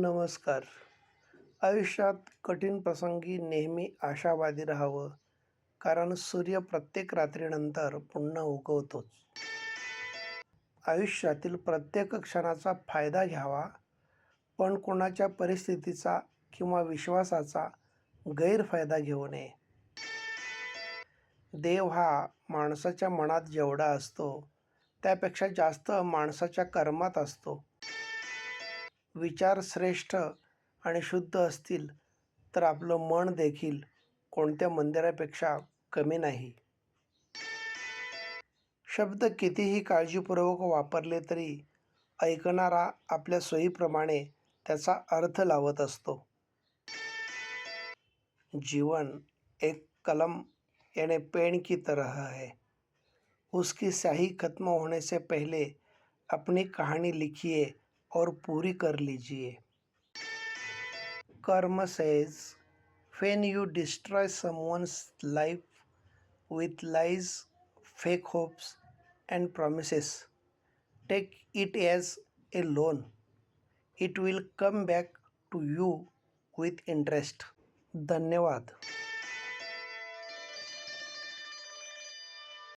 नमस्कार. आयुष्यात कठीण प्रसंगी नेहमी आशावादी राहावं कारण सूर्य प्रत्येक रात्रीनंतर पुन्हा उगवतोच. आयुष्यातील प्रत्येक क्षणाचा फायदा घ्यावा पण कोणाच्या परिस्थितीचा किंवा विश्वासाचा गैरफायदा घेऊ नये. देव हा माणसाच्या मनात जेवढा असतो त्यापेक्षा जास्त माणसाच्या कर्मात असतो. विचार श्रेष्ठ आणि शुद्ध असतील तर आपलं मन देखील कोणत्या मंदिरापेक्षा कमी नाही. शब्द कितीही काळजीपूर्वक वापरले तरी ऐकणारा आपल्या सोयीप्रमाणे त्याचा अर्थ लावत असतो. जीवन एक कलम यानी पेन की तरह है उसकी स्याही खत्म होने से पहले अपनी कहानी लिखिए और पूरी कर लीजिए karma says when you destroy someone's life with lies, fake hopes, and promises, take it as a loan. It will come back to you with interest. धन्यवाद